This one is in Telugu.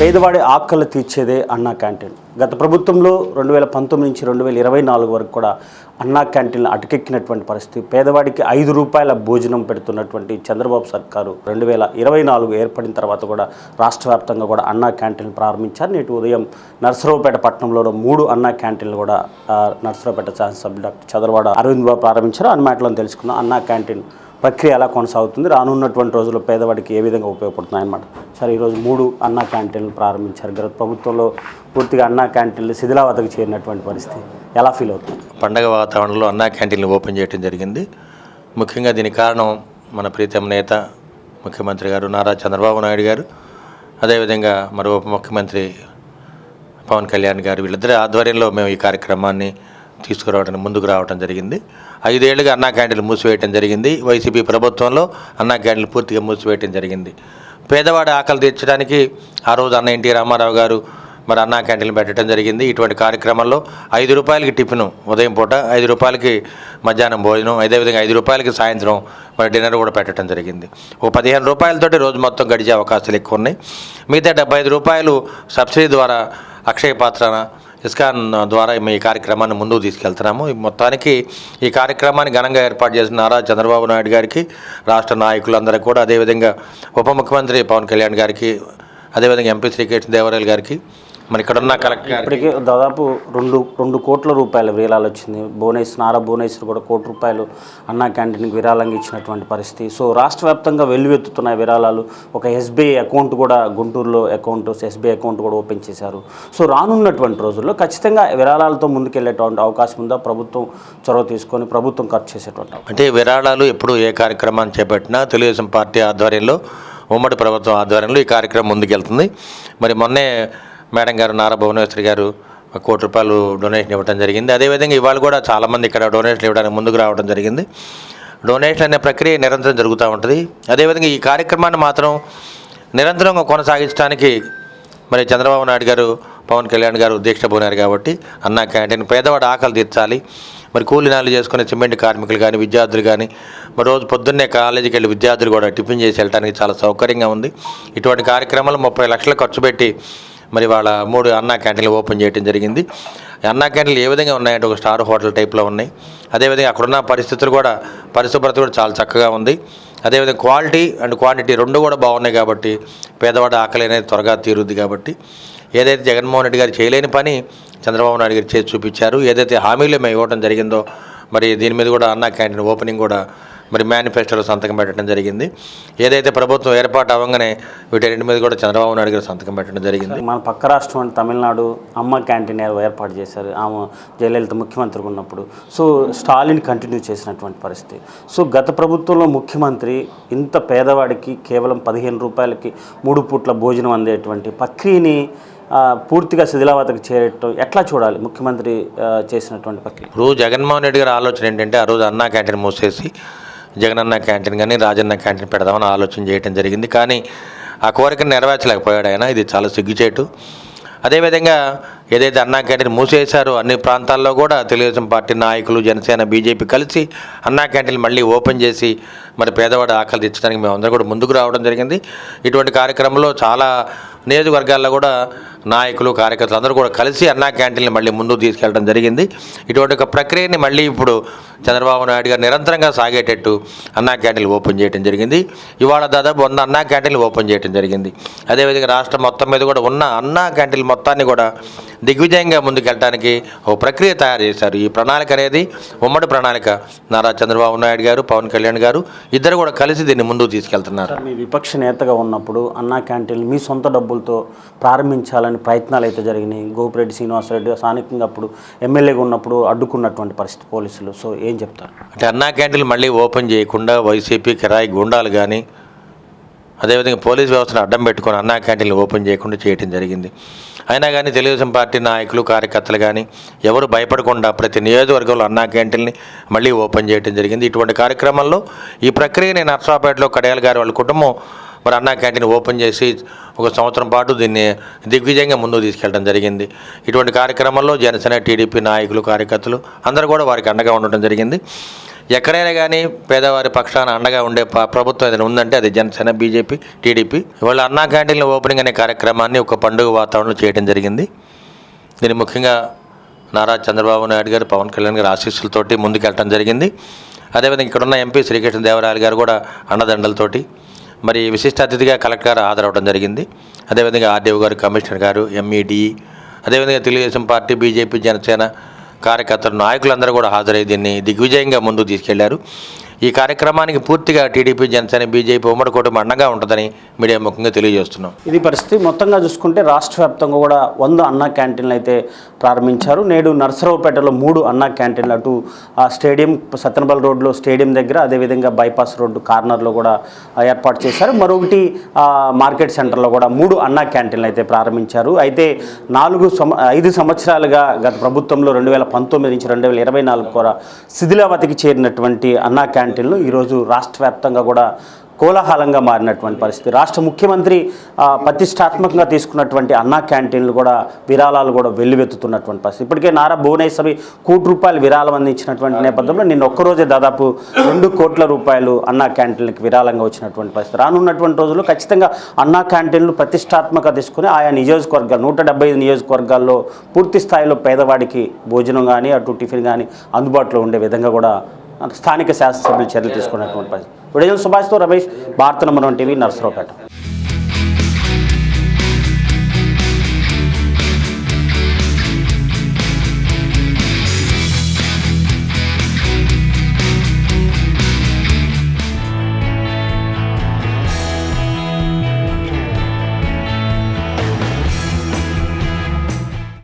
పేదవాడి ఆకలి తీర్చేదే అన్నా క్యాంటీన్. గత ప్రభుత్వంలో రెండు వేల పంతొమ్మిది నుంచి రెండు వేల ఇరవై నాలుగు వరకు కూడా అన్నా క్యాంటీన్లు అటకెక్కినటువంటి పరిస్థితి. పేదవాడికి ఐదు రూపాయల భోజనం పెడుతున్నటువంటి చంద్రబాబు సర్కారు రెండు వేల ఇరవై నాలుగు ఏర్పడిన తర్వాత కూడా రాష్ట్ర వ్యాప్తంగా కూడా అన్నా క్యాంటీన్లు ప్రారంభించారు. నేటి ఉదయం నర్సరావుపేట పట్టణంలో మూడు అన్నా క్యాంటీన్లు కూడా నర్సరావుపేట శాసనసభ్యులు డాక్టర్ చంద్రబాబు అరవింద్ బాబు ప్రారంభించారు. అన్న మాటలను అన్నా క్యాంటీన్ ప్రక్రియ ఎలా కొనసాగుతుంది? రానున్నటువంటి రోజుల్లో పేదవాడికి ఏ విధంగా ఉపయోగపడుతున్నాయి అన్నమాట. సరే ఈరోజు మూడు అన్నా క్యాంటీన్లు ప్రారంభించారు. గత ప్రభుత్వంలో పూర్తిగా అన్నా క్యాంటీన్లు శిథిలావతకు చేరినటువంటి పరిస్థితి ఎలా ఫీల్ అవుతుంది? పండగ వాతావరణంలో అన్నా క్యాంటీన్లు ఓపెన్ చేయడం జరిగింది. ముఖ్యంగా దీనికి కారణం మన ప్రీతం నేత ముఖ్యమంత్రి గారు నారా చంద్రబాబు నాయుడు గారు. అదేవిధంగా మరో ఉప ముఖ్యమంత్రి పవన్ కళ్యాణ్ గారు వీళ్ళిద్దరి ఆధ్వర్యంలో మేము ఈ కార్యక్రమాన్ని తీసుకురావడం ముందుకు రావడం జరిగింది. ఐదేళ్ళుగా అన్నా క్యాంటీన్లు మూసివేయటం జరిగింది. వైసీపీ ప్రభుత్వంలో అన్నా క్యాంటీన్లు పూర్తిగా మూసివేయటం జరిగింది. పేదవాడి ఆకలి తీర్చడానికి ఆ రోజు అన్న ఎన్టీ రామారావు గారు మరి అన్నా క్యాంటీన్లు పెట్టడం జరిగింది. ఇటువంటి కార్యక్రమంలో ఐదు రూపాయలకి టిఫిన్ ఉదయం పూట ఐదు రూపాయలకి మధ్యాహ్నం భోజనం అదేవిధంగా ఐదు రూపాయలకి సాయంత్రం మరి డిన్నర్ కూడా పెట్టడం జరిగింది. ఓ పదిహేను రూపాయలతోటి రోజు మొత్తం గడిచే అవకాశాలు ఎక్కువ ఉన్నాయి. మిగతా డెబ్బై ఐదు రూపాయలు సబ్సిడీ ద్వారా అక్షయ పాత్రన ఇస్కాన్ ద్వారా మేము ఈ కార్యక్రమాన్ని ముందుకు తీసుకెళ్తున్నాము. ఈ మొత్తానికి ఈ కార్యక్రమాన్ని ఘనంగా ఏర్పాటు చేసిన నారా చంద్రబాబు నాయుడు గారికి రాష్ట్ర నాయకులందరికీ కూడా అదేవిధంగా ఉప ముఖ్యమంత్రి పవన్ కళ్యాణ్ గారికి అదేవిధంగా ఎంపీ శ్రీకృష్ణ దేవరాయలు గారికి మరి ఇక్కడ ఉన్న కలెక్టర్ ఇప్పటికే దాదాపు రెండు రెండు కోట్ల రూపాయల విరాళాలు వచ్చింది. భువనేశ్వర్ నారా భువనేశ్వర్ కూడా కోటి రూపాయలు అన్నా క్యాంటీన్కి విరాళంగా ఇచ్చినటువంటి పరిస్థితి. సో రాష్ట్ర వ్యాప్తంగా వెల్లువెత్తుతున్న విరాళాలు ఒక ఎస్బీఐ అకౌంట్ కూడా గుంటూరులో అకౌంట్ ఎస్బీఐ అకౌంట్ కూడా ఓపెన్ చేశారు. సో రానున్నటువంటి రోజుల్లో ఖచ్చితంగా విరాళాలతో ముందుకెళ్ళేటువంటి అవకాశం ఉందా? ప్రభుత్వం చొరవ తీసుకొని ప్రభుత్వం ఖర్చు చేసేటువంటి. అంటే విరాళాలు ఎప్పుడు ఏ కార్యక్రమాన్ని చేపట్టినా తెలుగుదేశం పార్టీ ఆధ్వర్యంలో ఉమ్మడి ప్రభుత్వం ఆధ్వర్యంలో ఈ కార్యక్రమం ముందుకెళ్తుంది. మరి మొన్నే మేడం గారు నారా భువనేశ్వరి గారు కోటి రూపాయలు డొనేషన్ ఇవ్వడం జరిగింది. అదేవిధంగా ఇవాళ కూడా చాలామంది ఇక్కడ డొనేషన్ ఇవ్వడానికి ముందుకు రావడం జరిగింది. డొనేషన్ అనే ప్రక్రియ నిరంతరం జరుగుతూ ఉంటుంది. అదేవిధంగా ఈ కార్యక్రమాన్ని మాత్రం నిరంతరంగా కొనసాగించడానికి మరి చంద్రబాబు నాయుడు గారు పవన్ కళ్యాణ్ గారు దీక్ష పోయినారు కాబట్టి అన్న క్యాంటీన్ పేదవాడు ఆకలి తీర్చాలి. మరి కూలీనాలు చేసుకునే సిమెంట్ కార్మికులు కానీ విద్యార్థులు కానీ మరి రోజు పొద్దున్నే కాలేజీకి వెళ్ళి విద్యార్థులు కూడా టిఫిన్ చేసి వెళ్ళడానికి చాలా సౌకర్యంగా ఉంది. ఇటువంటి కార్యక్రమాలు ముప్పై లక్షలు ఖర్చు పెట్టి మరి వాళ్ళ మూడు అన్నా క్యాంటీన్లు ఓపెన్ చేయడం జరిగింది. అన్నా క్యాంటీన్లు ఏ విధంగా ఉన్నాయంటే ఒక స్టార్ హోటల్ టైప్లో ఉన్నాయి. అదేవిధంగా అక్కడున్న పరిస్థితులు కూడా పరిశుభ్రత కూడా చాలా చక్కగా ఉంది. అదేవిధంగా క్వాలిటీ అండ్ క్వాంటిటీ రెండు కూడా బాగున్నాయి కాబట్టి పేదవాడి ఆకలి అనేది త్వరగా తీరుద్ది కాబట్టి. ఏదైతే జగన్మోహన్ రెడ్డి గారు చేయలేని పని చంద్రబాబు నాయుడు గారు చేసి చూపించారు. ఏదైతే హామీలు మేము ఇవ్వడం జరిగిందో మరి దీని మీద కూడా అన్నా క్యాంటీన్ ఓపెనింగ్ కూడా మరి మేనిఫెస్టోలో సంతకం పెట్టడం జరిగింది. ఏదైతే ప్రభుత్వం ఏర్పాటు అవ్వగానే వీటన్నిటి మీద కూడా చంద్రబాబు నాయుడు గారు సంతకం పెట్టడం జరిగింది. మన పక్క రాష్ట్రం అంటే తమిళనాడు అమ్మ క్యాంటీన్ ఏర్పాటు చేశారు. ఆమె జయలలిత ముఖ్యమంత్రిగా ఉన్నప్పుడు. సో స్టాలిన్ కంటిన్యూ చేసినటువంటి పరిస్థితి. సో గత ప్రభుత్వంలో ముఖ్యమంత్రి ఇంత పేదవాడికి కేవలం పదిహేను రూపాయలకి మూడు పూట్ల భోజనం అందేటువంటి ప్రక్రియని పూర్తిగా శిథిలావతకు చేరటం ఎట్లా చూడాలి ముఖ్యమంత్రి చేసినటువంటి ప్రక్రియ? ఇప్పుడు జగన్మోహన్ రెడ్డి గారి ఆలోచన ఏంటంటే ఆ రోజు అన్నా క్యాంటీన్ మూసేసి జగనన్న క్యాంటీన్ కానీ రాజన్న క్యాంటీన్ పెడదామని ఆలోచన చేయడం జరిగింది. కానీ ఆ కోరికను నెరవేర్చలేకపోయాడు ఆయన. ఇది చాలా సిగ్గుచేటు. అదేవిధంగా ఏదైతే అన్నా క్యాంటీన్ మూసేశారో అన్ని ప్రాంతాల్లో కూడా తెలుగుదేశం పార్టీ నాయకులు జనసేన బీజేపీ కలిసి అన్నా క్యాంటీన్ మళ్ళీ ఓపెన్ చేసి మరి పేదవాడి ఆకలి తీర్చడానికి మేము అందరం కూడా ముందుకు రావడం జరిగింది. ఇటువంటి కార్యక్రమంలో చాలా నియోజకవర్గాల్లో కూడా నాయకులు కార్యకర్తలు అందరూ కూడా కలిసి అన్నా క్యాంటీన్లు మళ్ళీ ముందుకు తీసుకెళ్ళడం జరిగింది. ఇటువంటి ఒక ప్రక్రియని మళ్ళీ ఇప్పుడు చంద్రబాబు నాయుడు గారు నిరంతరంగా సాగేటట్టు అన్నా క్యాంటీన్లు ఓపెన్ చేయడం జరిగింది. ఇవాళ దాదాపు వంద అన్నా క్యాంటీన్లు ఓపెన్ చేయడం జరిగింది. అదేవిధంగా రాష్ట్రం మొత్తం మీద కూడా ఉన్న అన్నా క్యాంటీన్లు మొత్తాన్ని కూడా దిగ్విజయంగా ముందుకెళ్ళడానికి ఒక ప్రక్రియ తయారు చేశారు. ఈ ప్రణాళిక అనేది ఉమ్మడి ప్రణాళిక. నారా చంద్రబాబు నాయుడు గారు పవన్ కళ్యాణ్ గారు ఇద్దరు కూడా కలిసి దీన్ని ముందుకు తీసుకెళ్తున్నారు. మీ విపక్ష నేతగా ఉన్నప్పుడు అన్నా క్యాంటీన్లు మీ సొంత డబ్బులతో ప్రారంభించాలని ప్రయత్నాలు అయితే జరిగినాయి. గోపిరెడ్డి శ్రీనివాసరెడ్డి స్థానికంగా అప్పుడు ఎమ్మెల్యేగా ఉన్నప్పుడు అడ్డుకున్నటువంటి పరిస్థితి పోలీసులు. సో ఏం చెప్తారు? అంటే అన్నా క్యాంటీన్లు మళ్ళీ ఓపెన్ చేయకుండా వైసీపీ కిరాయి గుండాలు కానీ అదేవిధంగా పోలీస్ వ్యవస్థను అడ్డం పెట్టుకొని అన్నా క్యాంటీన్లు ఓపెన్ చేయకుండా చేయడం జరిగింది. అయినా కానీ తెలుగుదేశం పార్టీ నాయకులు కార్యకర్తలు కానీ ఎవరు భయపడకుండా ప్రతి నియోజకవర్గంలో అన్నా క్యాంటీన్ని మళ్ళీ ఓపెన్ చేయడం జరిగింది. ఇటువంటి కార్యక్రమంలో ఈ ప్రక్రియని నర్సాపేటలో కడయాల గారి వాళ్ళ కుటుంబం మరి అన్నా క్యాంటీన్ ఓపెన్ చేసి ఒక సంవత్సరం పాటు దీన్ని దిగ్విజయంగా ముందుకు తీసుకెళ్ళడం జరిగింది. ఇటువంటి కార్యక్రమంలో జనసేన టీడీపీ నాయకులు కార్యకర్తలు అందరూ కూడా వారికి అండగా ఉండటం జరిగింది. ఎక్కడైనా కానీ పేదవారి పక్షాన అండగా ఉండే ప్రభుత్వం ఏదైనా ఉందంటే అది జనసేన బీజేపీ టీడీపీ. ఇవాళ అన్నా క్యాంటీన్ల ఓపెనింగ్ అనే కార్యక్రమాన్ని ఒక పండుగ వాతావరణంలో చేయడం జరిగింది. దీన్ని ముఖ్యంగా నారా చంద్రబాబు నాయుడు గారు పవన్ కళ్యాణ్ గారి ఆశీస్సులతోటి ముందుకెళ్ళడం జరిగింది. అదేవిధంగా ఇక్కడ ఉన్న ఎంపీ శ్రీకృష్ణ దేవరాయలు గారు కూడా అండదండలతోటి మరి విశిష్ట అతిథిగా కలెక్టర్ గారు హాజరవడం జరిగింది. అదేవిధంగా ఆర్డీఓ గారు కమిషనర్ గారు ఎంఈడి అదేవిధంగా తెలుగుదేశం పార్టీ బీజేపీ జనసేన కార్యకర్తలు నాయకులందరూ కూడా హాజరై దీన్ని దిగ్విజయంగా ముందుకు తీసుకెళ్ళారు. ఈ కార్యక్రమానికి పూర్తిగా టీడీపీ జనసేన బీజేపీ ఉమ్మడి కూటమి అండగా ఉంటుందని మీడియా ముఖ్యంగా తెలియజేస్తున్నాం. ఇది పరిస్థితి మొత్తంగా చూసుకుంటే రాష్ట్ర వ్యాప్తంగా కూడా వంద అన్నా క్యాంటీన్లు అయితే ప్రారంభించారు. నేడు నర్సరావుపేటలో మూడు అన్నా క్యాంటీన్లు అటు ఆ స్టేడియం సత్తెనబల్ రోడ్లో స్టేడియం దగ్గర అదేవిధంగా బైపాస్ రోడ్డు కార్నర్లో కూడా ఏర్పాటు చేశారు. మరొకటి మార్కెట్ సెంటర్లో కూడా మూడు అన్నా క్యాంటీన్లు అయితే ప్రారంభించారు. అయితే నాలుగు సం ఐదు సంవత్సరాలుగా గత ప్రభుత్వంలో రెండు వేల పంతొమ్మిది నుంచి రెండు వేల ఇరవై నాలుగు కూడా శిథిలావతికి చేరినటువంటి అన్నా క్యాంటీన్ క్యాంటీన్లు ఈరోజు రాష్ట్ర వ్యాప్తంగా కూడా కోలాహలంగా మారినటువంటి పరిస్థితి. రాష్ట్ర ముఖ్యమంత్రి ప్రతిష్టాత్మకంగా తీసుకున్నటువంటి అన్నా క్యాంటీన్లు కూడా విరాళాలు కూడా వెల్లువెత్తుతున్నటువంటి పరిస్థితి. ఇప్పటికే నారా భువనేశ్వరి కోటి రూపాయలు విరాళం అందించినటువంటి నేపథ్యంలో నిన్న ఒక్కరోజే దాదాపు రెండు కోట్ల రూపాయలు అన్నా క్యాంటీన్లకు విరాళంగా వచ్చినటువంటి పరిస్థితి. రానున్నటువంటి రోజుల్లో ఖచ్చితంగా అన్నా క్యాంటీన్లు ప్రతిష్టాత్మక తీసుకుని ఆయా నియోజకవర్గాలు నూట నియోజకవర్గాల్లో పూర్తి స్థాయిలో పేదవాడికి భోజనం కానీ అటు టిఫిన్ కానీ అందుబాటులో ఉండే విధంగా కూడా స్థానిక శాసనసభ్యులు చర్యలు తీసుకున్నటువంటి పరిస్థితి. విడుదల సుభాష్తో రమేష్ భారత నంబర్ వన్ టీవీ నర్సరావుపేట.